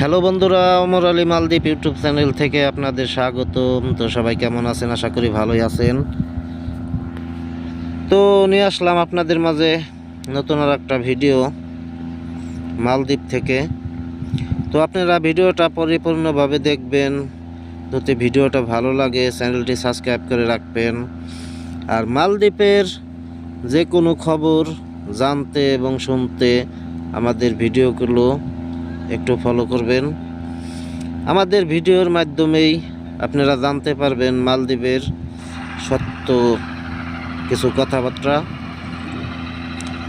Hello বন্ধুরা অমর আলী মালদ্বীপ YouTube channel থেকে আপনাদের স্বাগতম। তো সবাই কেমন আছেন? আশা করি ভালোই আছেন। তো নিয়ে আসলাম আপনাদের মাঝে নতুন আর একটা ভিডিও মালদ্বীপ থেকে। তো আপনারা ভিডিওটা পরিপূর্ণভাবে দেখবেন। যদি ভিডিওটা ভালো লাগে, চ্যানেলটি সাবস্ক্রাইব করে রাখবেন। আর মালদ্বীপের যে কোনো খবর জানতে এবং শুনতে আমাদের ভিডিওগুলো একটু ফলো করবেন। আমাদের ভিডিওর মাধ্যমেই আপনারা জানতে পারবেন মালদ্বীপের সত্য কিছু কথাবার্তা।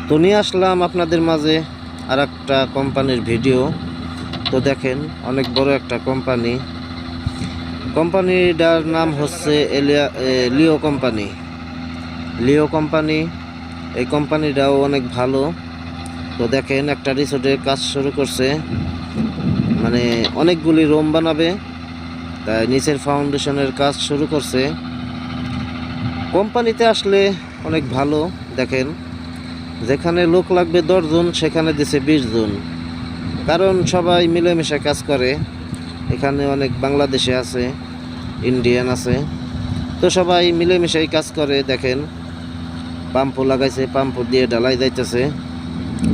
তো নিয়ে আসলাম আপনাদের মাঝে আর একটা কোম্পানির ভিডিও। তো দেখেন, অনেক বড় একটা কোম্পানি কোম্পানিটার নাম হচ্ছে এলিয়া লিও কোম্পানি লিও কোম্পানি এই কোম্পানিটাও অনেক ভালো। তো দেখেন একটা রিসোর্টে কাজ শুরু করছে। মানে অনেকগুলি রুম বানাবে। তাই নিচের ফাউন্ডেশনের কাজ শুরু করছে। কোম্পানিতে আসলে অনেক ভালো, দেখেন। যেখানে লোক লাগবে দশজন, সেখানে দিছে বিশ জন কারণ সবাই মিলেমিশে কাজ করে। এখানে অনেক বাংলাদেশে আছে ইন্ডিয়ান আছে। তো সবাই মিলেমিশেই কাজ করে, দেখেন। পাম্পও লাগাইছে, পাম্প দিয়ে ডালাই যাইতেছে।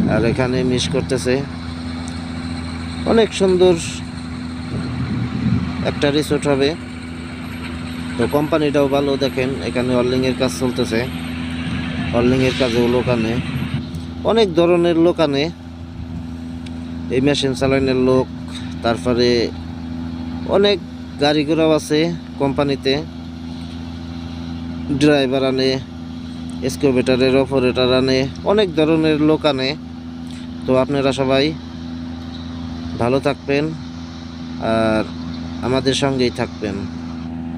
আর এখানে মিস করতেছে। অনেক সুন্দর একটা রিসোর্ট হবে। তো কোম্পানিটাও ভালো, দেখেন, এখানে অর্লিংয়ের কাজ চলতেছে। অর্লিংয়ের কাজেও লোক আনে। অনেক ধরনের লোক আনে। এই মেশিন চালানোর লোক, তারপরে অনেক গাড়ি ঘোড়াও আছে কোম্পানিতে ড্রাইভার আনে। এক্সকোভেটারের অপারেটার আনে, অনেক ধরনের লোক আনে। তো আপনারা সবাই ভালো থাকবেন আর আমাদের সঙ্গেই থাকবেন।